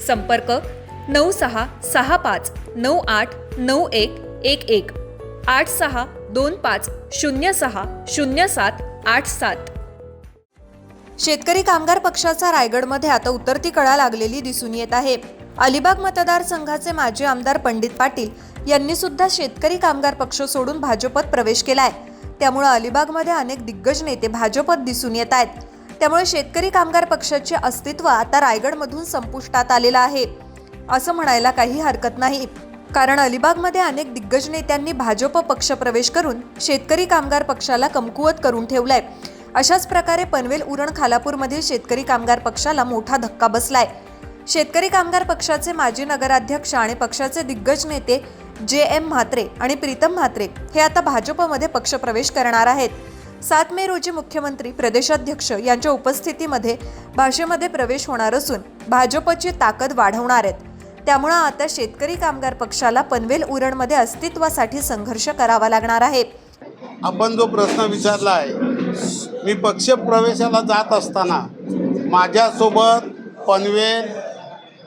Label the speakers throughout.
Speaker 1: संपर्क नऊ सहा सहा पाच नऊ आठ नऊ एक एक एक. आठ सहा दोन पाच शून्य सहा शून्य सात आठ सात. शेतकरी कामगार पक्षाचा रायगडमध्ये आता उतरती कळा लागलेली दिसून येत आहे. अलिबाग मतदारसंघाचे माजी आमदार पंडित पाटील यांनी सुद्धा शेतकरी कामगार पक्ष सोडून भाजपत प्रवेश केलाय. त्यामुळे अलिबागमध्ये अनेक दिग्गज नेते भाजपत दिसून येत आहेत. त्यामुळे शेतकरी कामगार पक्षाचे अस्तित्व आता रायगडमधून संपुष्टात आलेलं आहे. असं म्हणायला काही हरकत नाही. कारण अलिबागमध्ये अनेक दिग्गज नेत्यांनी भाजप पक्ष प्रवेश करून शेतकरी कामगार पक्षाला कमकुवत करून ठेवलाय. अशाच प्रकारे पनवेल उरण खालापूरमधील शेतकरी कामगार पक्षाला मोठा धक्का बसलाय. शेतकरी कामगार पक्षाचे माजी नगराध्यक्ष आणि पक्षाचे दिग्गज नेते जे एम म्हात्रे आणि प्रीतम म्हात्रे हे आता भाजपमध्ये पक्षप्रवेश करणार आहेत. सात मे रोजी मुख्यमंत्री प्रदेशाध्यक्ष यांच्या उपस्थितीमध्ये भाषेमध्ये प्रवेश होणार असून भाजपची ताकद वाढवणार आहेत. त्यामुळं आता शेतकरी कामगार पक्षाला पनवेल उरणमध्ये अस्तित्वासाठी संघर्ष करावा लागणार आहे.
Speaker 2: आपण जो प्रश्न विचारला आहे मी पक्ष प्रवेशाला जात असताना माझ्यासोबत पनवेल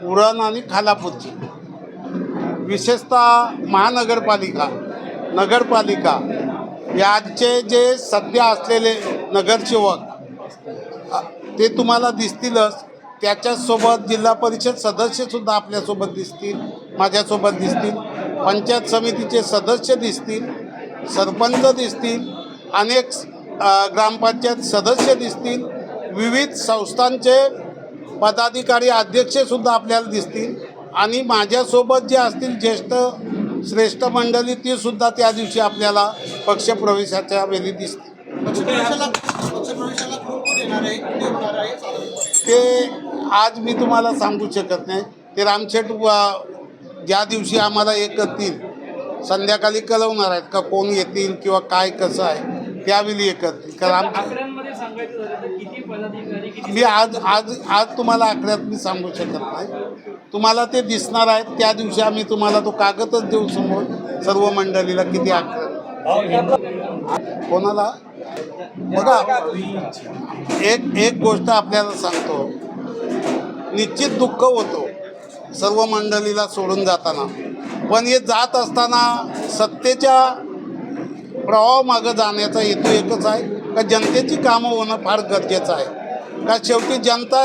Speaker 2: उरण आणि खालापूरची विशेषतः महानगरपालिका नगरपालिका याचे जे सध्या असलेले नगरसेवक ते तुम्हाला दिसतीलच. त्याच्यासोबत जिल्हा परिषद सदस्यसुद्धा आपल्यासोबत दिसतील माझ्यासोबत दिसतील. पंचायत समितीचे सदस्य दिसतील सरपंच दिसतील अनेक ग्रामपंचायत सदस्य दिसतील विविध संस्थांचे पदाधिकारी अध्यक्षसुद्धा आपल्याला दिसतील. आणि माझ्यासोबत जे असतील ज्येष्ठ श्रेष्ठ मंडळी ती सुद्धा त्या दिवशी आपल्याला पक्षप्रवेशाच्या वेळी दिसतील ते आज मी तुम्हाला सांगू शकत नाही. ते रामशेठ व- ज्या दिवशी आम्हाला हे करतील संध्याकाळी कळवणार आहेत का कोण येतील किंवा काय कसं आहे त्यावेळी हे करतील. कारण मी आज आज आज तुम्हाला आकड्यात मी सांगू शकत नाही. तुम्हाला ते दिसणार आहेत. त्या दिवशी आम्ही तुम्हाला तो कागदच देऊ समोर सर्व मंडळीला किती आकडे कोणाला? बघा एक एक गोष्ट आपल्याला सांगतो. निश्चित दुःख होतो सर्व मंडळीला सोडून जाताना. पण हे जात असताना सत्तेच्या प्रवाहामागं जाण्याचा हेतू एकच आहे का जनतेची कामं होणं फार गरजेचं आहे. का शेवटी जनता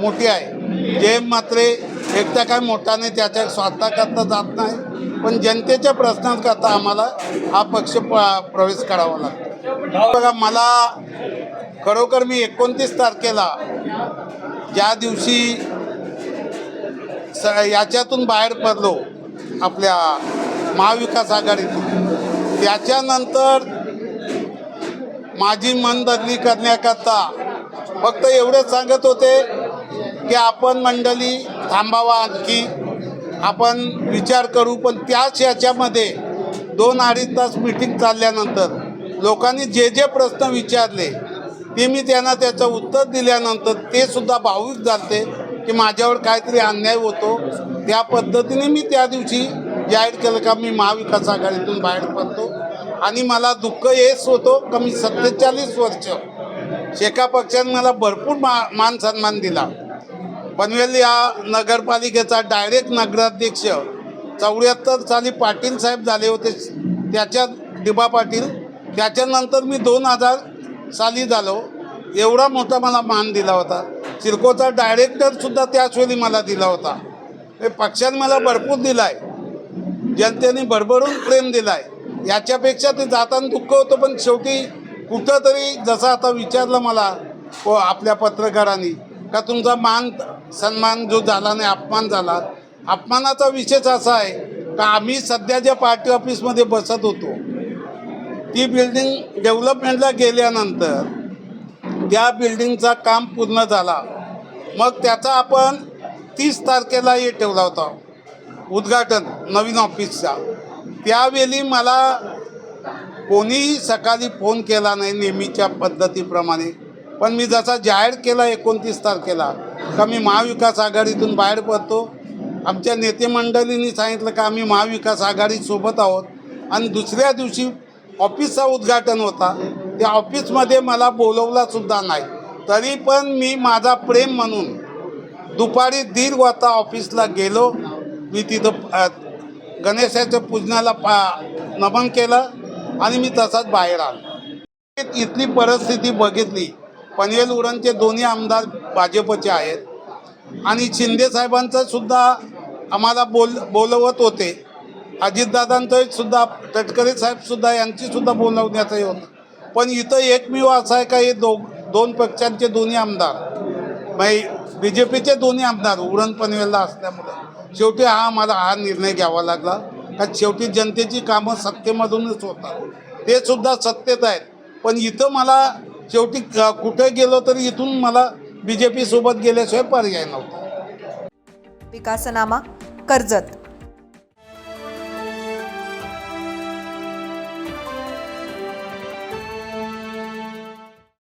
Speaker 2: मोठी आहे. जे मात्रे एकटा काय मोठा नाही त्याच्या स्वार्थाकरता जात नाही. पण जनतेच्या प्रश्नांकरता आम्हाला हा पक्ष प- प्रवेश करावा लागतो. बघा मला खरोखर मी एकोणतीस तारखेला ज्या दिवशी स याच्यातून बाहेर पडलो आपल्या महाविकास आघाडीतून त्याच्यानंतर माझी मनबदली करण्याकरता फक्त एवढंच सांगत होते की आपण मंडळी थांबावा आणखी. आपण विचार करू पण त्याच याच्यामध्ये दोन अडीच तास मिटिंग चालल्यानंतर लोकांनी जे जे प्रश्न विचारले ते मी त्यांना त्याचं उत्तर दिल्यानंतर ते सुद्धा भाविक झालते की माझ्यावर काहीतरी अन्याय होतो. त्या पद्धतीने मी त्या दिवशी जाहीर केलं का मी महाविकास आघाडीतून बाहेर पडतो. आणि मला दुःख हेच होतो का मी सत्तेचाळीस वर्ष शेका पक्षाने मला भरपूर मा मान सन्मान दिला. पनवेल या नगरपालिकेचा डायरेक्ट नगराध्यक्ष. चौऱ्याहत्तर साली पाटील साहेब झाले होते. त्याच्यात दिबा पाटील. त्याच्यानंतर मी दोन हजार साली झालो. एवढा मोठा मला मान दिला होता. सिडकोचा डायरेक्टरसुद्धा त्याचवेळी मला दिला होता. हे पक्षाने मला भरपूर दिला आहे जनतेने भरभरून प्रेम दिला आहे याच्यापेक्षा ते जाताना दुःख होतं पण शेवटी कुठंतरी जसं आता विचारलं मला व आपल्या पत्रकारांनी का तुमचा मान सन्मान जो झाला नाही अपमान झाला अपमानाचा विषयच असा आहे का आम्ही सध्या ज्या पार्टी ऑफिसमध्ये बसत होतो ती बिल्डिंग डेव्हलपमेंटला गेल्यानंतर त्या बिल्डिंगचा काम पूर्ण झाला. मग त्याचा आपण तीस तारखेला हे ठेवला होता उद्घाटन नवीन ऑफिसचा. त्यावेळी मला कोणीही सकाळी फोन केला नाही नेहमीच्या पद्धतीप्रमाणे. पण मी जसा जाहीर केला एकोणतीस तारखेला का मी महाविकास आघाडीतून बाहेर पडतो? आमच्या नेते मंडळींनी सांगितलं का आम्ही महाविकास आघाडीसोबत आहोत. आणि दुसऱ्या दिवशी ऑफिसचा उद्घाटन होता. त्या ऑफिसमध्ये मला बोलवलासुद्धा नाही. तरी पण मी माझा प्रेम म्हणून दुपारी दीड वाजता ऑफिसला गेलो. मी तिथं गणेशाच्या पूजनाला पा नमन केलं आणि मी तसाच बाहेर आलो. इथली परिस्थिती बघितली. पनवेल उरणचे दोन्ही आमदार भाजपचे आहेत. आणि शिंदे साहेबांचं सुद्धा आम्हाला बोल बोलवत होते. अजितदादांचं सुद्धा तटकरे साहेबसुद्धा यांचीसुद्धा यांची बोलवण्यात होतं. पण इथं एकमेव असं आहे का हे दो दोन पक्षांचे दोन्ही आमदार म्हणजे बी जे पीचे दोन्ही आमदार उरण पनवेलला असल्यामुळे शेवटी हा आम्हाला हा निर्णय घ्यावा लागला. कारण शेवटी जनतेची कामं सत्तेमधूनच होतात. ते सुद्धा सत्तेत आहेत. पण इथं मला शेवटी कुठे गेलो तरी इथून मला बी जे पीसोबत गेल्याशिवाय पर्याय नव्हता.
Speaker 1: विकासनामा कर्जत.